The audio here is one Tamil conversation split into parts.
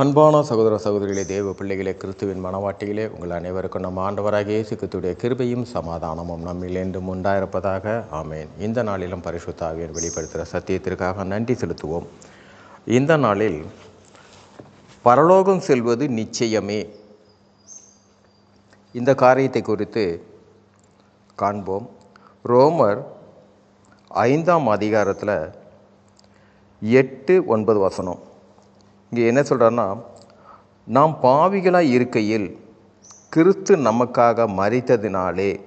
அன்பான சகோதர சகோதரிகளே தேவ பிள்ளைகளே கிறிஸ்துவின் மனவாட்டிகளே உங்கள் அனைவருக்கும் நம்ம ஆண்டவராக இயேசுக்கத்துடைய கிருபையும் சமாதானமும் நம்மில் என்றும் உண்டாயிருப்பதாக ஆமேன். இந்த நாளிலும் பரிசுத்தாவியர் வெளிப்படுத்துகிற சத்தியத்திற்காக நன்றி செலுத்துவோம். இந்த நாளில் பரலோகம் செல்வது நிச்சயமே. இந்த காரியத்தை குறித்து காண்போம். ரோமர் ஐந்தாம் அதிகாரத்தில் எட்டு ஒன்பது வசனம். இங்கே என்ன சொல்கிறாருன்னா நாம் பாவிகளாய் இருக்கையில் கிறிஸ்து நமக்காக மறித்ததினாலே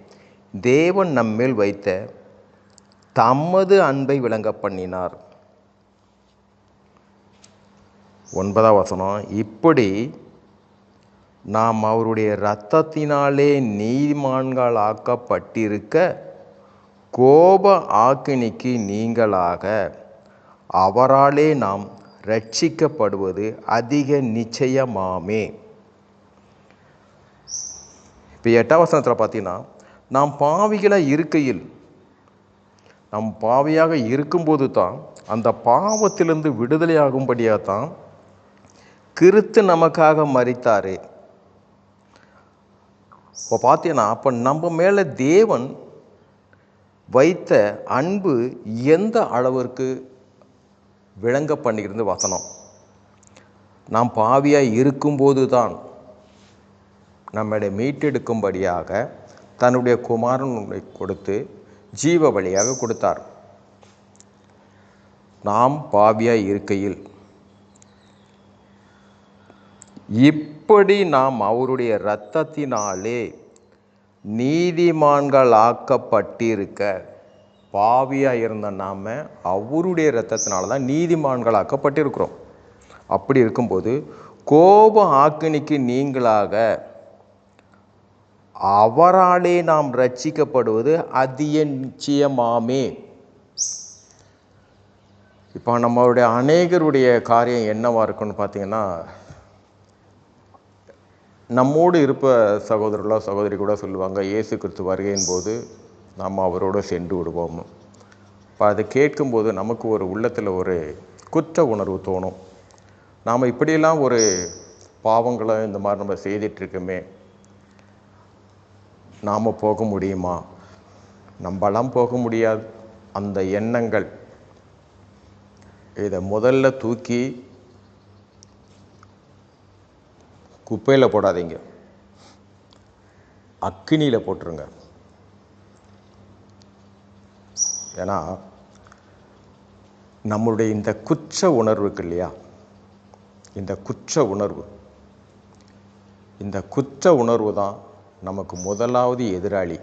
தேவன் நம்மேல் வைத்த தமது அன்பை விளங்க பண்ணினார். ஒன்பதாம் வசனம் இப்படி நாம் அவருடைய இரத்தத்தினாலே நீதிமான்கள் ஆக்கப்பட்டிருக்க கோப ஆக்கினிக்கு நீங்களாக அவராலே நாம் ரட்சிக்கப்படுவது அதிக நிச்சயமாமே. இப்போ எட்டாம் வசனத்தில் பார்த்தீங்கன்னா நாம் பாவிகளாக இருக்கையில் நம் பாவியாக இருக்கும்போது தான் அந்த பாவத்திலிருந்து விடுதலையாகும்படியாக தான் கிறித்து நமக்காக மறித்தார் இப்போ பார்த்தீங்கன்னா அப்போ நம்ம மேலே தேவன் வைத்த அன்பு எந்த அளவிற்கு விளங்க பண்ணியிருந்து வசனம். நாம் பாவியாக இருக்கும்போது தான் நம்மளை மீட்டெடுக்கும்படியாக தன்னுடைய குமாரனை கொடுத்து ஜீவ வழியாக கொடுத்தார். நாம் பாவியாக இருக்கையில் இப்படி நாம் அவருடைய இரத்தத்தினாலே நீதிமான்கள் ஆக்கப்பட்டிருக்க பாவியாக இருந்த நாம் அவருடைய இரத்தத்தினால தான் நீதிமான்கள் ஆக்கப்பட்டிருக்கிறோம் அப்படி இருக்கும்போது கோப ஆக்கினிக்கு நீங்களாக அவராலே நாம் ரட்சிக்கப்படுவது அதிக நிச்சயமாமே இப்போ நம்மளுடைய அநேகருடைய காரியம் என்னவாக இருக்குன்னு பார்த்தீங்கன்னா நம்மோடு இருப்ப சகோதரர்களோ சகோதரி கூட சொல்லுவாங்க இயேசு கிறிஸ்து வருகையின் போது நாம் அவரோடு சென்று விடுவோம். இப்போ அதை கேட்கும்போது நமக்கு ஒரு உள்ளத்தில் ஒரு குற்ற உணர்வு தோணும். நாம் இப்படியெல்லாம் ஒரு பாவங்களை இந்த மாதிரி நம்ம செய்துட்ருக்கோமே நாம் போக முடியுமா? நம்மளாம் போக முடியாது. அந்த எண்ணங்கள் இதை முதல்ல தூக்கி குப்பையில் போடாதீங்க. அக்கினியில் போட்டுருங்க. ஏன்னா நம்மளுடைய இந்த குற்ற உணர்வுக்கு இல்லையா? இந்த குற்ற உணர்வு. இந்த குற்ற உணர்வு தான் நமக்கு முதலாவது எதிராளி.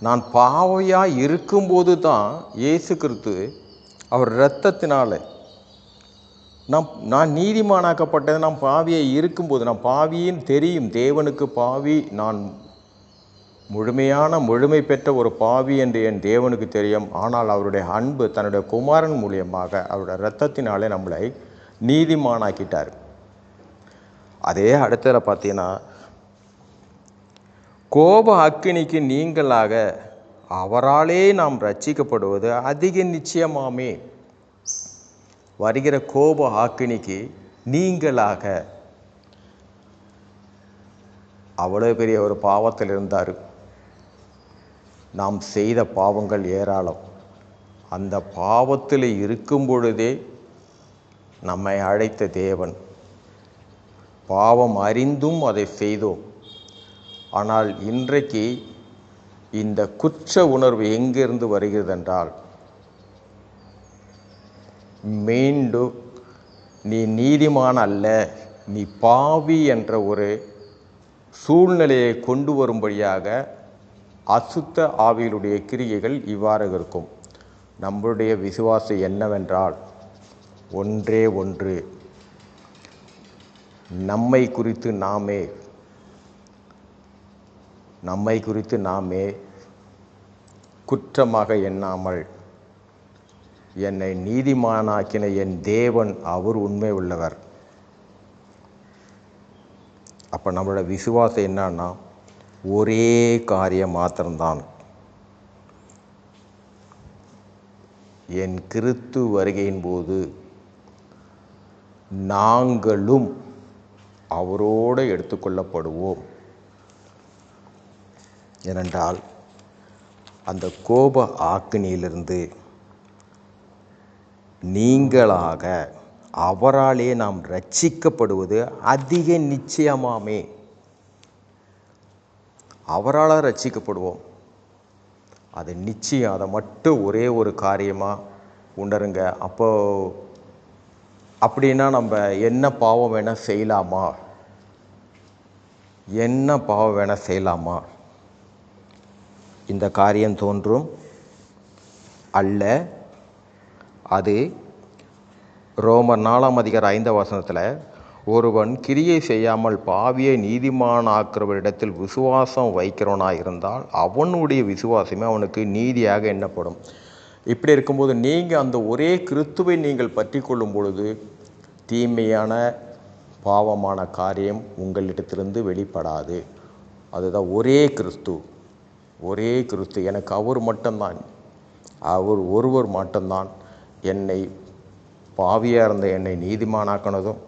நான் பாவையாக இருக்கும்போது தான் இயேசு கிறிஸ்து அவர் இரத்தத்தினால் நான் நான் நீதிமானாக்கப்பட்டது நான் பாவியை இருக்கும்போது நான் பாவியின் தெரியும் தேவனுக்கு பாவி நான் முழுமையான முழுமை பெற்ற ஒரு பாவி என்று என் தேவனுக்கு தெரியும். ஆனால் அவருடைய அன்பு தன்னுடைய குமாரன் மூலியமாக அவருடைய இரத்தத்தினாலே நம்மளை நீதிமானாக்கிட்டார். அதே அடுத்ததில் பார்த்தீங்கன்னா கோப அக்கினிக்கு நீங்களாக அவராலே நாம் ரட்சிக்கப்படுவது அதிக நிச்சயமாமே. வருகிற கோப ஆக்கினிக்கு நீங்களாக அவ்வளோ பெரிய ஒரு பாவத்தில் இருந்தார். நாம் செய்த பாவங்கள் ஏராளம். அந்த பாவத்தில் இருக்கும் பொழுதே நம்மை அழைத்த தேவன். பாவம் அறிந்தும் அதை செய்தோம். ஆனால் இன்றைக்கு இந்த குற்ற உணர்வு எங்கிருந்து வருகிறது என்றால் மீண்டும் நீ நீதிமான் அல்ல நீ பாவி என்ற ஒரு சூழ்நிலையை கொண்டு வரும்படியாக அசுத்த ஆவியிலுடைய கிரியைகள் இவ்வாறு இருக்கும். நம்மளுடைய விசுவாசம் என்னவென்றால் ஒன்றே ஒன்று. நம்மை குறித்து நாமே நம்மை குறித்து நாமே குற்றமாக எண்ணாமல் என்னை நீதிமானாக்கின என் தேவன் அவர் உண்மை உள்ளவர். அப்போ நம்மளோட விசுவாசம் என்னன்னா ஒரே காரியம் மாத்திரம்தான். என் கிறித்து வருகையின் போது நாங்களும் அவரோடு எடுத்துக்கொள்ளப்படுவோம். ஏனென்றால் அந்த கோப ஆக்கினியிலிருந்து நீங்களாக அவராலே நாம் ரட்சிக்கப்படுவது அதிக நிச்சயமாமே. அவரால் ரட்சிக்கப்படுவோம். அது நிச்சயம். அதை மட்டும் ஒரே ஒரு காரியமாக உணருங்க. அப்போ அப்படின்னா நம்ம என்ன பாவம் வேணால் செய்யலாமா? என்ன பாவம் வேணால் செய்யலாமா? இந்த காரியம் தோன்றும். அல்ல அது ரோமர் நாலாம் அதிகார ஐந்த வசனத்தில் ஒருவன் கிரியை செய்யாமல் பாவியை நீதிமானாக்குறவரிடத்தில் விசுவாசம் வைக்கிறவனாக இருந்தால் அவனுடைய விசுவாசமே அவனுக்கு நீதியாக எண்ணப்படும். இப்படி இருக்கும்போது நீங்கள் அந்த ஒரே கிறித்துவை நீங்கள் பற்றி கொள்ளும் பொழுது தீமையான பாவமான காரியம் உங்களிடத்திலிருந்து வெளிப்படாது. அதுதான் ஒரே கிறிஸ்து. ஒரே கிறிஸ்து. எனக்கு அவர் மட்டும்தான். அவர் ஒருவர் மட்டும்தான். என்னை பாவியாக இருந்த என்னை நீதிமானாக்கினதும்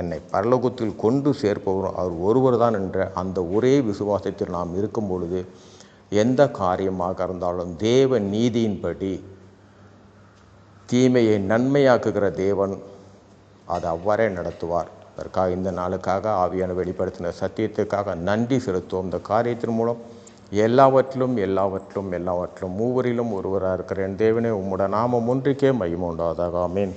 என்னை பரலோகத்தில் கொண்டு சேர்ப்பவர் அவர் ஒருவர் தான் என்ற அந்த ஒரே விசுவாசத்தில் நாம் இருக்கும் பொழுது எந்த காரியமாக இருந்தாலும் தேவ நீதியின்படி தீமையை நன்மையாக்குகிற தேவன் அதை அவ்வாறே நடத்துவார். அதற்காக இந்த நாளுக்காக ஆவியான வெளிப்படுத்தின சத்தியத்துக்காக நன்றி செலுத்துவோம். இந்த காரியத்தின் மூலம் எல்லாவற்றிலும் எல்லாவற்றிலும் எல்லாவற்றிலும் மூவரிலும் ஒருவராக இருக்கிற என் தேவனே உம்முடைய நாமம் ஒன்றுக்கே மையம் உண்டாதாக ஆமீன்.